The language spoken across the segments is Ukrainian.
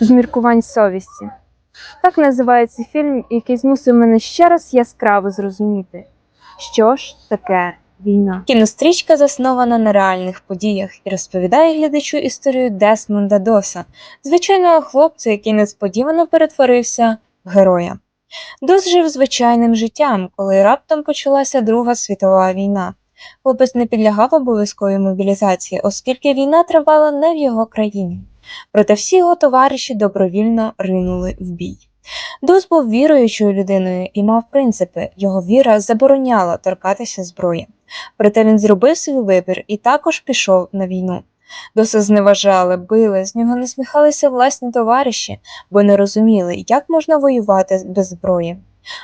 з міркувань совісті. Так називається фільм, який змусив мене ще раз яскраво зрозуміти, що ж таке війна. Кінострічка заснована на реальних подіях і розповідає глядачу історію Десмонда Доса, звичайного хлопця, який несподівано перетворився в героя. Дос жив звичайним життям, коли раптом почалася Друга світова війна. Хлопець не підлягав обов'язковій мобілізації, оскільки війна тривала не в його країні. Проте всі його товариші добровільно ринули в бій. Дос був віруючою людиною і мав принципи. Його віра забороняла торкатися зброї. Проте він зробив свій вибір і також пішов на війну. Доса зневажали, били, з нього насміхалися власні товариші, бо не розуміли, як можна воювати без зброї.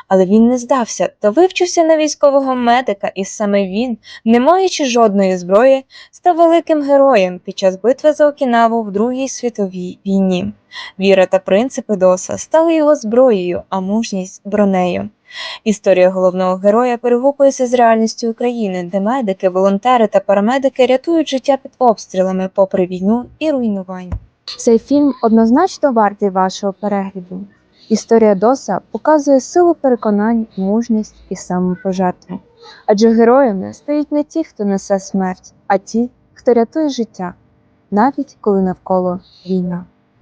Але він не здався та вивчився на військового медика, і саме він, не маючи жодної зброї, став великим героєм під час битви за Окінаву в Другій світовій війні. Віра та принципи Доса стали його зброєю, а мужність бронею. Історія головного героя перегукується з реальністю України, де медики, волонтери та парамедики рятують життя під обстрілами попри війну і руйнування. Цей фільм однозначно вартий вашого перегляду. Історія Доса показує силу переконань, мужність і самопожертву. Адже героями стають не ті, хто несе смерть, а ті, хто рятує життя, навіть коли навколо війна.